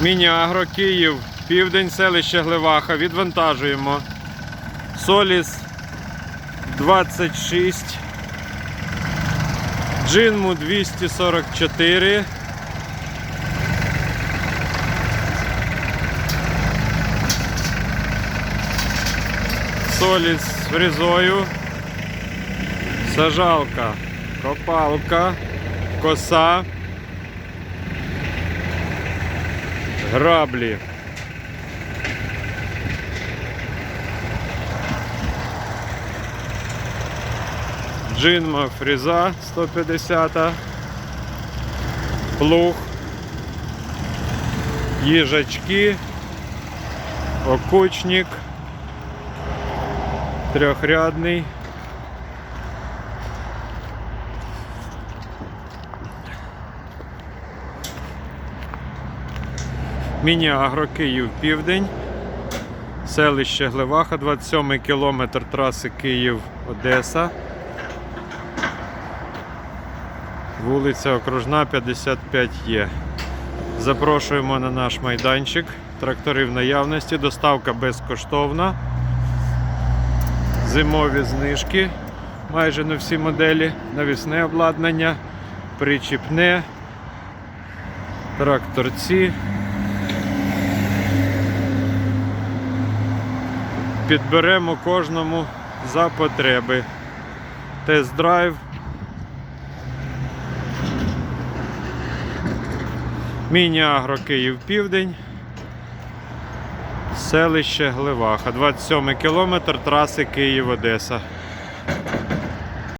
Міні-агро Київ, південь, селище Гливаха. Відвантажуємо. Соліс 26. Джинму 244. Соліс з фрезою. Сажалка, копалка, коса. Граблі. Джинма фреза 150, плуг, їжачки, окучник, трьохрядний. Міні-агро Київ Південь, селище Гливаха, 27 кілометр траси Київ-Одеса. Вулиця Окружна 55 є. Запрошуємо на наш майданчик. Трактори в наявності, доставка безкоштовна. Зимові знижки майже на всі моделі, навісне обладнання, причіпне, тракторці. Підберемо кожному за потреби. Тест-драйв. Міні-агро Київ Південь. Селище Гливаха. 27 кілометр траси Київ-Одеса.